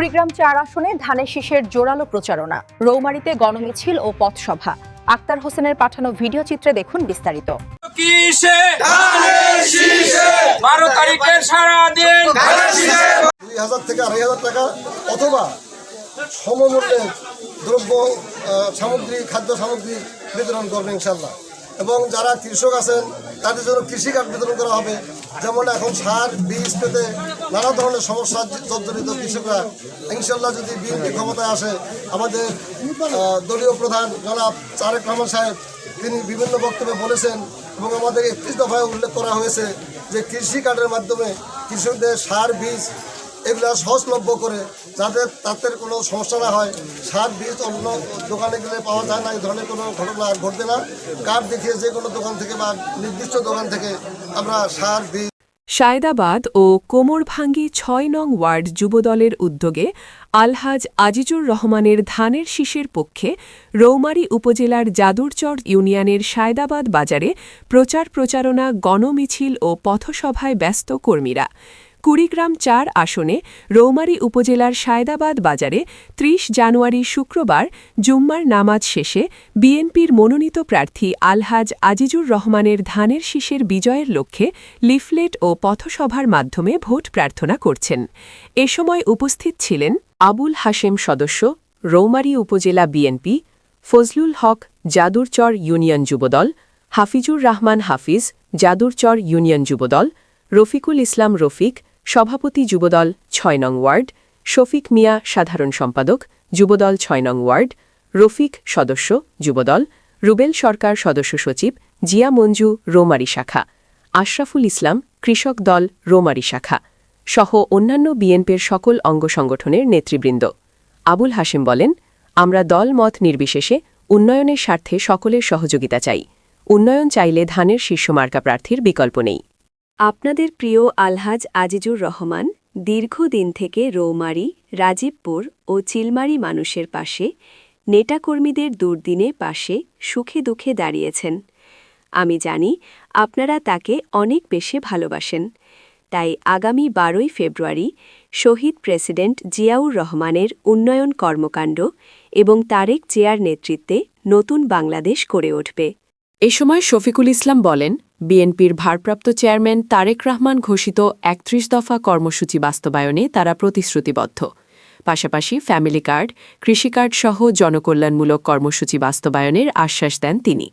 কুড়িগ্রাম চার আসনে ধানের শীষের জোরালো প্রচারণা রৌমারিতে গণমিছিল ও পথসভা। আক্তার হোসেনের পাঠানো ভিডিও চিত্রে দেখুন বিস্তারিত। বারো তারিখের সারা দিন দুই হাজার থেকে আড়াই হাজার টাকা অথবা সমমূল্যে দ্রব্য সামগ্রী খাদ্য সামগ্রী বিতরণ করবে ইনশাল্লাহ এবং যারা কৃষক আছেন, তাদের জন্য কৃষি কার্ড বিতরণ করা হবে। যেমন এখন সার, বীজ পেতে নানা ধরনের সমস্যা জর্জরিত কৃষকরা। ইনশাল্লাহ যদি বিএনপি ক্ষমতায় আসে, আমাদের দলীয় প্রধান জনাব তারেক রহমান সাহেব, তিনি বিভিন্ন বক্তব্যে বলেছেন এবং আমাদের একত্রিশ দফায় উল্লেখ করা হয়েছে যে কৃষি কার্ডের মাধ্যমে কৃষকদের সার, বীজ এগুলো সহজলভ্য করে যাতে তাদের কোনো সমস্যা না হয়। সার, বীজ, অন্য দোকানে গেলে পাওয়া যায় না, এই ধরনের কোনো ঘটনা ঘটবে না। কার্ড দেখিয়ে যে কোনো দোকান থেকে বা নির্দিষ্ট দোকান থেকে আমরা সার, বীজ সায়দাবাদ ও কোমরভাঙ্গি ছয় নং ওয়ার্ড যুবদলের উদ্যোগে আলহাজ আজিজুর রহমানের ধানের শীষের পক্ষে রৌমারী উপজেলার যাদুরচর ইউনিয়নের সায়দাবাদ বাজারে প্রচার প্রচারণা, গণমিছিল ও পথসভায় ব্যস্ত কর্মীরা। কুড়িগ্রাম চার আসনে রৌমারী উপজেলার সায়দাবাদ বাজারে ৩০ জানুয়ারি শুক্রবার জুম্মার নামাজ শেষে বিএনপির মনোনীত প্রার্থী আলহাজ আজিজুর রহমানের ধানের শীষের বিজয়ের লক্ষ্যে লিফলেট ও পথসভার মাধ্যমে ভোট প্রার্থনা করছেন। এ সময় উপস্থিত ছিলেন আবুল হাশেম সদস্য, রৌমারী উপজেলা BNP, Fazlul Haque Jadurchar union Jubadal, Hafizur Rahman Hafiz Jadurchar union Jubadal, Rafiqul Islam Rafiq সভাপতি যুবদল ছয় নং ওয়ার্ড, শফিক মিয়া সাধারণ সম্পাদক যুবদল ছয় নং ওয়ার্ড, রফিক সদস্য যুবদল, রুবেল সরকার সদস্য সচিব, জিয়া মঞ্জু রোমারি শাখা, আশরাফুল ইসলাম কৃষক দল রোমারি শাখা সহ অন্যান্য বিএনপির সকল অঙ্গ সংগঠনের নেতৃবৃন্দ। আবুল হাসিম বলেন, আমরা দল মত নির্বিশেষে উন্নয়নের স্বার্থে সকলের সহযোগিতা চাই। উন্নয়ন চাইলে ধানের শীর্ষ শীর্ষমার্কা প্রার্থীর বিকল্প নেই। আপনাদের প্রিয় আলহাজ আজিজুর রহমান দীর্ঘদিন থেকে রৌমারি, রাজীবপুর ও চিলমারি মানুষের পাশে নেটাকর্মীদের দুর্দিনে পাশে, সুখে দুঃখে দাঁড়িয়েছেন। আমি জানি আপনারা তাকে অনেক বেশি ভালোবাসেন। তাই আগামী বারোই ফেব্রুয়ারি শহীদ প্রেসিডেন্ট জিয়াউর রহমানের উন্নয়ন কর্মকাণ্ড এবং তারেক জিয়ার নেতৃত্বে নতুন বাংলাদেশ গড়ে উঠবে। এ সময় শফিকুল ইসলাম বলেন, বিএনপির ভারপ্রাপ্ত চেয়ারম্যান তারেক রহমান ঘোষিত একত্রিশ দফা কর্মসূচি বাস্তবায়নে তারা প্রতিশ্রুতিবদ্ধ। পাশাপাশি ফ্যামিলি কার্ড, কৃষি কার্ড সহ জনকল্যাণমূলক কর্মসূচি বাস্তবায়নের আশ্বাস দেন তিনি।